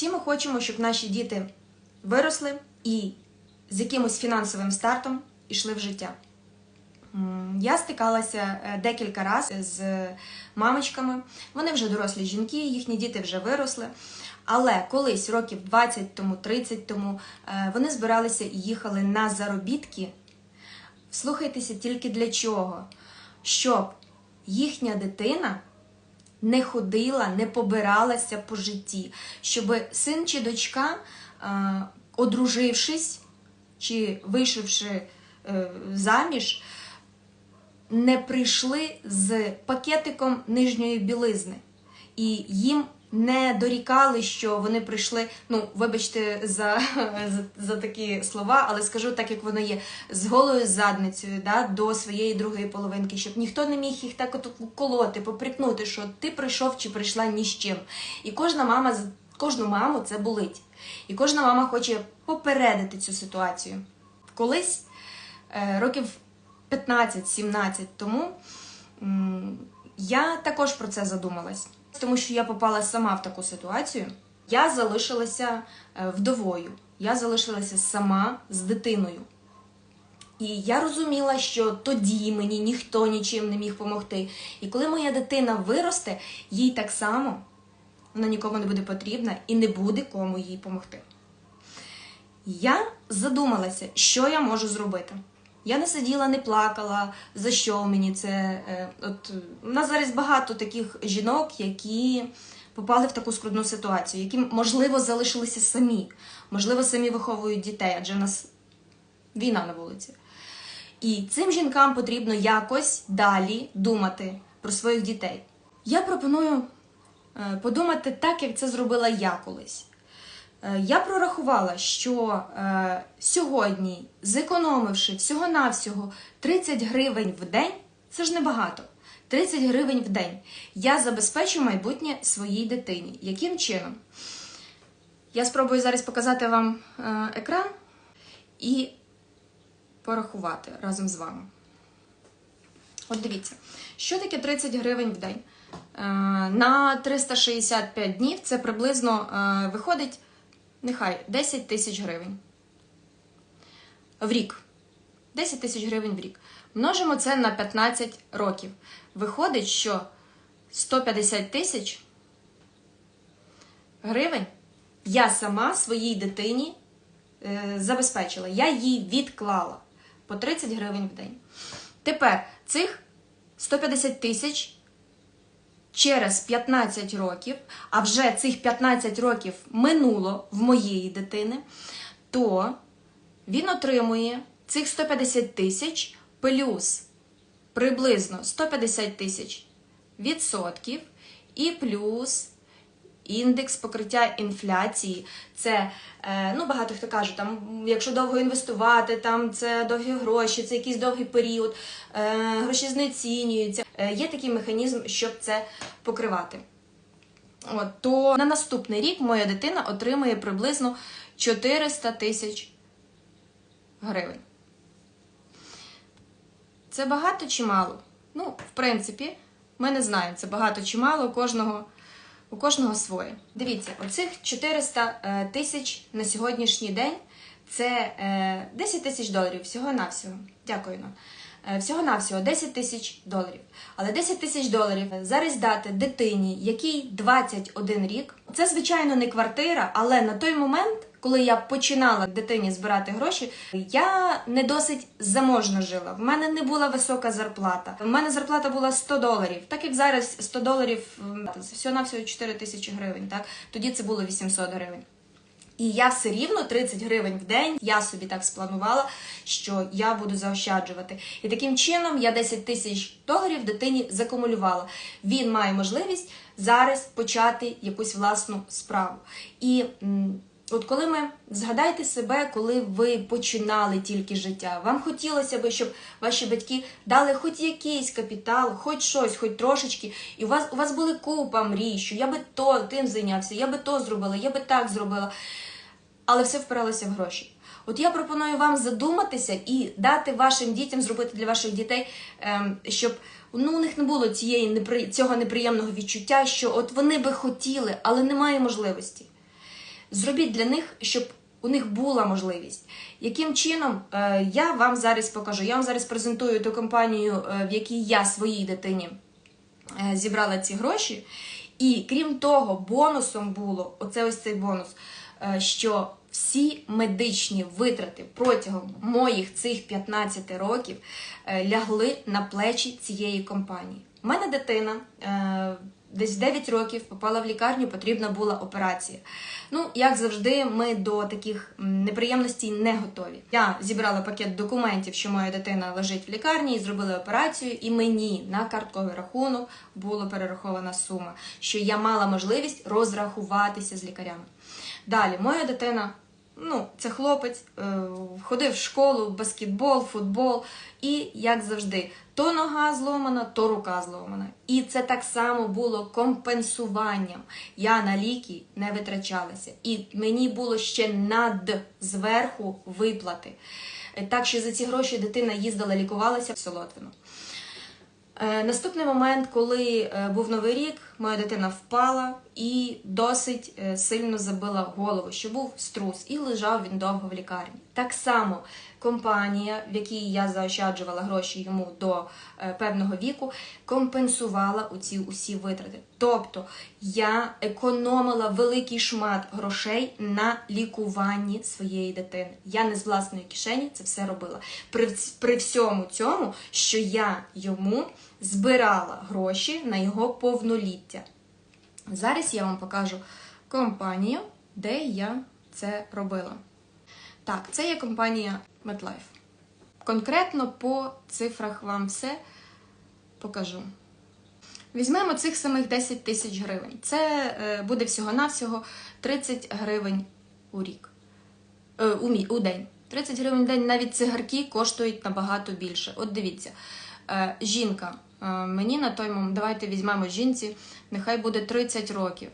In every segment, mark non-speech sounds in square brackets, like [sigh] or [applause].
Всі ми хочемо, щоб наші діти виросли і з якимось фінансовим стартом йшли в життя. Я стикалася е, декілька разів з мамочками. Вони вже дорослі жінки, їхні діти вже виросли. Але колись, років 20 тому, 30 тому, е, вони збиралися і їхали на заробітки. Слухайтеся тільки для чого? Щоб їхня дитина не ходила, не побиралася по житті, щоб син чи дочка, е, одружившись чи вийшовши е, заміж, не прийшли з пакетиком нижньої білизни. І їм не дорікали, що вони прийшли, ну, вибачте за, [laughs] за, за такі слова, але скажу так, як воно є, з голою задницею да, до своєї другої половинки, щоб ніхто не міг їх так от колоти, поприкнути, що ти прийшов чи прийшла ні з чим. І кожна мама, кожну маму це болить. І кожна мама хоче попередити цю ситуацію. Колись, е, років 15-17 тому, я також про це задумалась, тому що я попала сама в таку ситуацію. Я залишилася е, вдовою, я залишилася сама з дитиною. І я розуміла, що тоді мені ніхто нічим не міг допомогти. І коли моя дитина виросте, їй так само вона нікому не буде потрібна і не буде кому їй допомогти. Я задумалася, що я можу зробити. Я не сиділа, не плакала, за що мені це. е, От у нас зараз багато таких жінок, які попали в таку скрутну ситуацію, які, можливо, залишилися самі, можливо, самі виховують дітей, адже в нас війна на вулиці. І цим жінкам потрібно якось далі думати про своїх дітей. Я пропоную е, подумати так, як це зробила я колись. Е, Я прорахувала, що е, сьогодні, зекономивши всього-навсього 30 гривень в день, це ж небагато. 30 гривень в день. Я забезпечу майбутнє своїй дитині. Яким чином? Я спробую зараз показати вам е, екран і порахувати разом з вами. От дивіться, що таке 30 гривень в день? На 365 днів це приблизно виходить, нехай 10 тисяч гривень. В рік. 10 тисяч гривень в рік. Множимо це на 15 років. Виходить, що 150 тисяч гривень я сама своїй дитині е, забезпечила. Я їй відклала по 30 гривень в день. Тепер цих 150 тисяч через 15 років, а вже цих 15 років минуло в моєї дитини, то він отримує цих 150 тисяч плюс приблизно 150 тисяч відсотків і плюс індекс покриття інфляції. Це е, ну багато хто каже, там якщо довго інвестувати, там це довгі гроші, це якийсь довгий період, е, гроші знецінюються. Е, є такий механізм, щоб це покривати. От, то на наступний рік моя дитина отримує приблизно 400 тисяч гривень. Це багато чи мало? Ну, в принципі, ми не знаємо, це багато чи мало кожного, у кожного своє. Дивіться, оцих 400 е, тисяч на сьогоднішній день це е, 10 тисяч доларів всього-навсього. Дякую нам. Е, Всього-навсього 10 тисяч доларів. Але 10 тисяч доларів зараз дати дитині, якій 21 рік. Це, звичайно, не квартира, але на той момент, коли я починала дитині збирати гроші, я не досить заможно жила. В мене не була висока зарплата. В мене зарплата була 100 доларів. Так як зараз 100 доларів всього-навсього 4 тисячі гривень. Так? Тоді це було 800 гривень. І я все рівно 30 гривень в день я собі так спланувала, що я буду заощаджувати. І таким чином я 10 тисяч доларів дитині закумулювала. Він має можливість зараз почати якусь власну справу. І от коли ми згадайте себе, коли ви починали тільки життя, вам хотілося би, щоб ваші батьки дали хоч якийсь капітал, хоч щось, хоч трошечки, і у вас у вас були купа мрій, що я би то тим зайнявся, я би то зробила, я би так зробила. Але все впиралося в гроші. От я пропоную вам задуматися і дати вашим дітям зробити для ваших дітей, ем, щоб ну, у них не було цієї цього неприємного відчуття, що от вони би хотіли, але немає можливості. Зробіть для них, щоб у них була можливість. Яким чином Е, я вам зараз покажу? Я вам зараз презентую ту компанію, е, в якій я своїй дитині е, зібрала ці гроші. І крім того, бонусом було оце ось цей бонус, що всі медичні витрати протягом моїх цих 15 років лягли на плечі цієї компанії. У мене дитина десь 9 років попала в лікарню, потрібна була операція. Ну, як завжди, ми до таких неприємностей не готові. Я зібрала пакет документів, що моя дитина лежить в лікарні, і зробили операцію, і мені на картковий рахунок була перерахована сума, що я мала можливість розрахуватися з лікарями. Далі, моя дитина. Ну, це хлопець, е, ходив в школу, баскетбол, футбол, і як завжди, то нога зломана, то рука зломана. І це так само було компенсуванням. Я на ліки не витрачалася. І мені було ще над зверху виплати. Е, Так що за ці гроші дитина їздила, лікувалася в Солотвино. Е, Наступний момент, коли е, був новий рік, моя дитина впала і досить е, сильно забила голову, що був струс, і лежав він довго в лікарні. Так само компанія, в якій я заощаджувала гроші йому до е, певного віку, компенсувала оці усі витрати. Тобто я економила великий шмат грошей на лікуванні своєї дитини. Я не з власної кишені це все робила. При, при всьому цьому, що я йому збирала гроші на його повноліття. Зараз я вам покажу компанію, де я це робила. Так, це є компанія MetLife. Конкретно по цифрах вам все покажу. Візьмемо цих самих 10 тисяч гривень. Це е, буде всього-навсього 30 гривень у рік. Е, у, день. 30 гривень в день навіть цигарки коштують набагато більше. От дивіться, е, жінка. мені на той момент, давайте візьмемо жінці, нехай буде 30 років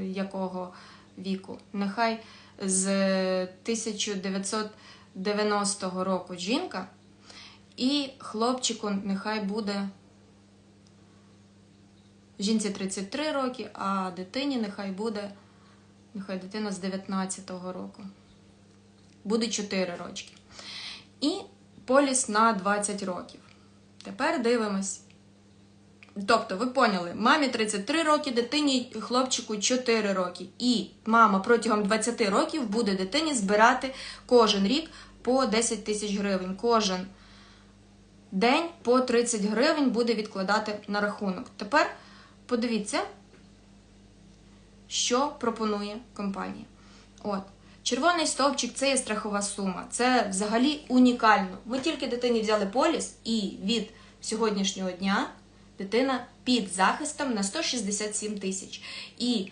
якого віку. Нехай з 1990 року жінка, і хлопчику нехай буде жінці 33 роки, а дитині нехай буде, нехай дитина з 19-го року. Буде 4 рочки. І поліс на 20 років. Тепер дивимось. Тобто, ви поняли, мамі 33 роки, дитині хлопчику 4 роки. І мама протягом 20 років буде дитині збирати кожен рік по 10 тисяч гривень. Кожен день по 30 гривень буде відкладати на рахунок. Тепер подивіться, що пропонує компанія. От. Червоний стовпчик це є страхова сума. Це взагалі унікально. Ми тільки дитині взяли поліс, і від сьогоднішнього дня дитина під захистом на 167 тисяч. І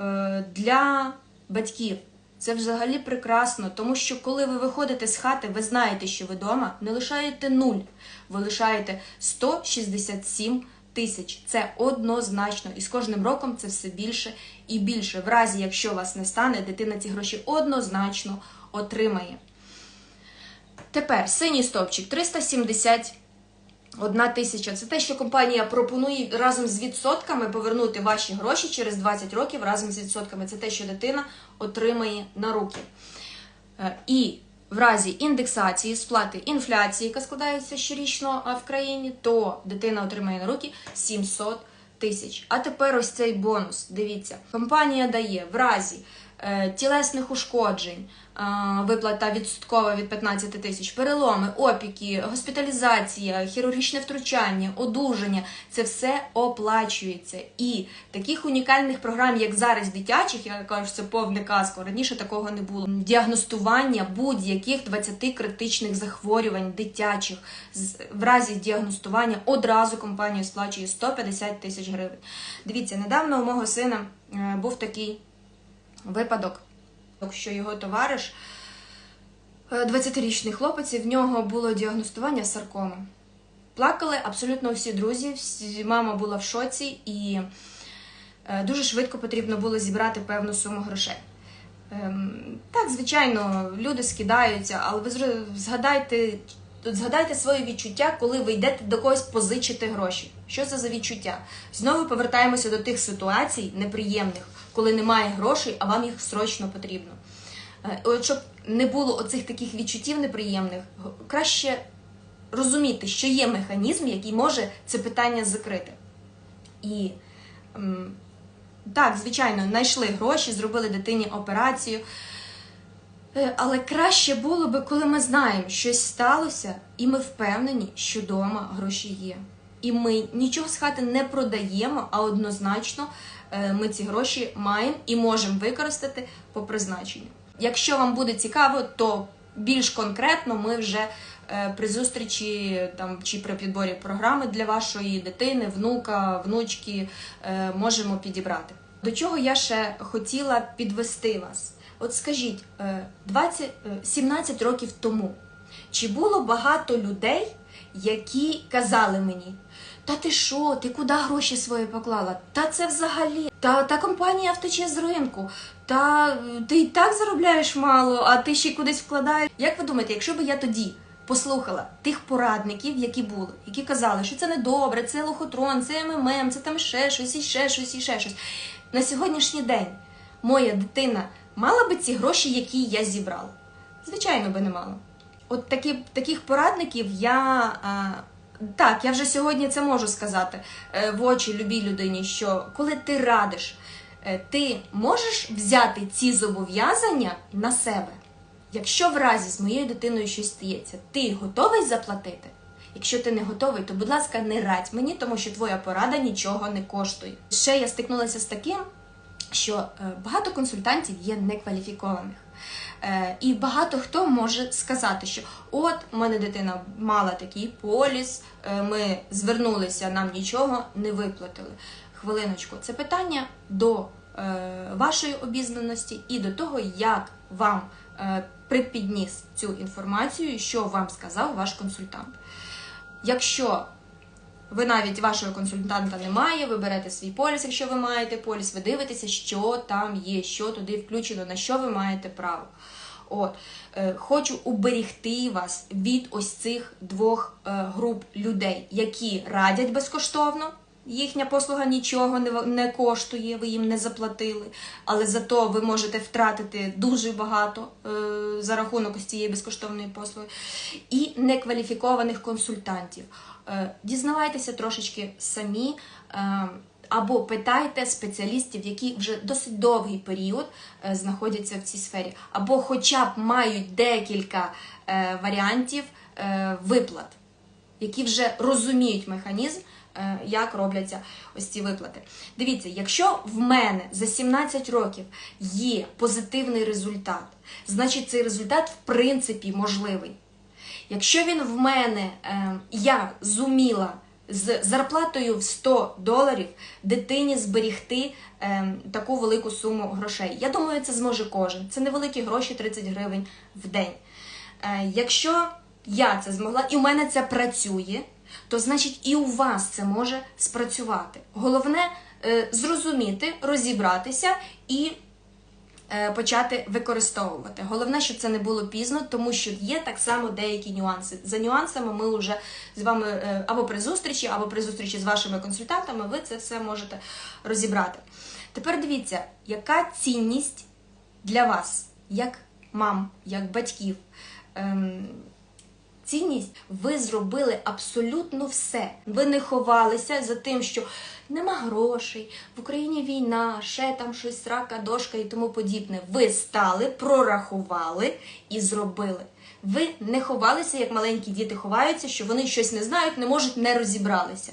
е, для батьків це взагалі прекрасно, тому що коли ви виходите з хати, ви знаєте, що ви вдома не лишаєте нуль, ви лишаєте 167 тисяч. Це однозначно. І з кожним роком це все більше і більше. В разі, якщо вас не стане, дитина ці гроші однозначно отримає. Тепер синій стовпчик 371 тисяча. Це те, що компанія пропонує разом з відсотками повернути ваші гроші через 20 років разом з відсотками. Це те, що дитина отримає на руки. Е, І в разі індексації сплати інфляції, яка складається щорічно в країні, то дитина отримає на руки 700 тисяч. А тепер ось цей бонус. Дивіться, компанія дає в разі е, тілесних ушкоджень, виплата відсоткова від 15 тисяч, переломи, опіки, госпіталізація, хірургічне втручання, одужання це все оплачується. І таких унікальних програм, як зараз дитячих, я кажу, це повне казко. Раніше такого не було. Діагностування будь-яких 20 критичних захворювань дитячих в разі діагностування одразу компанія сплачує 150 тисяч гривень. Дивіться, недавно у мого сина е, був такий випадок, що його товариш, е, 20-річний хлопець, і в нього було діагностування саркоми. Плакали абсолютно всі друзі, всі, мама була в шоці, і е, дуже швидко потрібно було зібрати певну суму грошей. Ем, так, звичайно, люди скидаються, але ви згадайте, от згадайте свої відчуття, коли ви йдете до когось позичити гроші. Що це за відчуття? Знову повертаємося до тих ситуацій неприємних, коли немає грошей, а вам їх срочно потрібно. Е, От щоб не було оцих таких відчуттів неприємних, краще розуміти, що є механізм, який може це питання закрити. І так, звичайно, знайшли гроші, зробили дитині операцію. Е, Але краще було би, коли ми знаємо, щось сталося, і ми впевнені, що вдома гроші є. І ми нічого з хати не продаємо, а однозначно е, ми ці гроші маємо і можемо використати по призначенню. Якщо вам буде цікаво, то більш конкретно ми вже е, при зустрічі там чи при підборі програми для вашої дитини, внука, внучки е, можемо підібрати. До чого я ще хотіла підвести вас? От скажіть, е, 20, е, 17 років тому чи було багато людей, які казали мені: Та ти що, ти куди гроші свої поклала? Та це взагалі, та, та компанія втече з ринку, та ти і так заробляєш мало, а ти ще кудись вкладаєш. Як ви думаєте, якщо б я тоді послухала тих порадників, які були, які казали, що це не добре, це лохотрон, це МММ, це там ще щось, і ще щось, і ще щось. На сьогоднішній день моя дитина мала би ці гроші, які я зібрала? Звичайно, би не мала. От такі, таких порадників я. А, так, я вже сьогодні це можу сказати е, в очі любій людині, що коли ти радиш, е, ти можеш взяти ці зобов'язання на себе. Якщо в разі з моєю дитиною щось стається, ти готовий заплатити? Якщо ти не готовий, то будь ласка, не радь мені, тому що твоя порада нічого не коштує. Ще я стикнулася з таким, що е, багато консультантів є некваліфікованих. Е, І багато хто може сказати, що от у мене дитина мала такий поліс, е, ми звернулися, нам нічого не виплатили. Хвилиночку, це питання до е, вашої обізнаності і до того, як вам припідніс цю інформацію, що вам сказав ваш консультант. Якщо ви навіть вашого консультанта немає, ви берете свій поліс, якщо ви маєте поліс, ви дивитеся, що там є, що туди включено, на що ви маєте право. От, е, хочу уберегти вас від ось цих двох е, груп людей, які радять безкоштовно. Їхня послуга нічого не, не коштує, ви їм не заплатили, але зато ви можете втратити дуже багато е, за рахунок ось цієї безкоштовної послуги. І некваліфікованих консультантів. Е, дізнавайтеся трошечки самі. Е, або питайте спеціалістів, які вже досить довгий період е, знаходяться в цій сфері, або хоча б мають декілька варіантів виплат, які вже розуміють механізм, як робляться ось ці виплати. Дивіться, якщо в мене за 17 років є позитивний результат, значить цей результат в принципі можливий. Якщо він в мене, е, я зуміла з зарплатою в 100 доларів дитині зберігти е, таку велику суму грошей. Я думаю, це зможе кожен. Це невеликі гроші 30 гривень в день. Е, якщо я це змогла, і у мене це працює, то значить і у вас це може спрацювати. Головне зрозуміти, розібратися і почати використовувати. Головне, щоб це не було пізно, тому що є так само деякі нюанси. За нюансами ми вже з вами е, або при зустрічі, або при зустрічі з вашими консультантами, ви це все можете розібрати. Тепер дивіться, яка цінність для вас, як мам, як батьків. Цінність, ви зробили абсолютно все. Ви не ховалися за тим, що нема грошей, в Україні війна, ще там щось рака, дошка і тому подібне. Ви стали, прорахували і зробили. Ви не ховалися, як маленькі діти ховаються, що вони щось не знають, не можуть, не розібралися.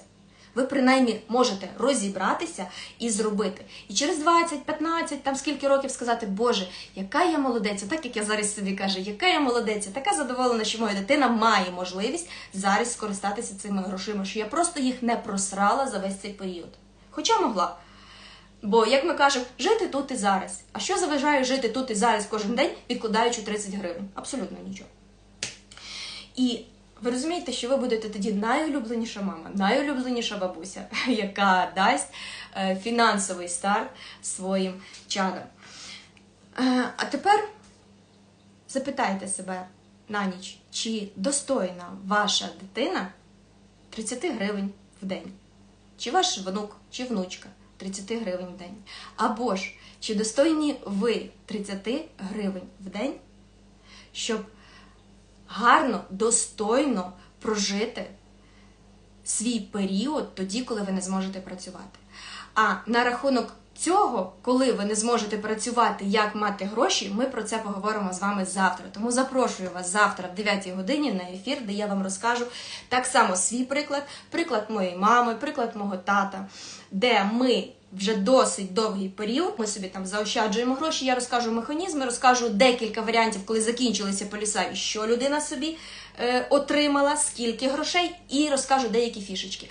Ви принаймні можете розібратися і зробити. І через 20, 15, там скільки років сказати, Боже, яка я молодець, так як я зараз собі кажу, яка я молодець, така задоволена, що моя дитина має можливість зараз скористатися цими грошима, що я просто їх не просрала за весь цей період. Хоча могла. Бо, як ми кажемо, жити тут і зараз. А що заважає жити тут і зараз кожен день, відкладаючи 30 гривень? Абсолютно нічого. І ви розумієте, що ви будете тоді найулюбленіша мама, найулюбленіша бабуся, [laughs] яка дасть е, фінансовий старт своїм чадам. Е, а тепер запитайте себе на ніч, чи достойна ваша дитина 30 гривень в день? Чи ваш внук, чи внучка 30 гривень в день? Або ж чи достойні ви 30 гривень в день, щоб гарно, достойно прожити свій період тоді, коли ви не зможете працювати. А на рахунок цього, коли ви не зможете працювати, як мати гроші, ми про це поговоримо з вами завтра. Тому запрошую вас завтра в 9 годині на ефір, де я вам розкажу так само свій приклад, приклад моєї мами, приклад мого тата, де ми. Вже досить довгий період. Ми собі там заощаджуємо гроші. Я розкажу механізми, розкажу декілька варіантів, коли закінчилися поліса, і що людина собі е, отримала, скільки грошей, і розкажу деякі фішечки.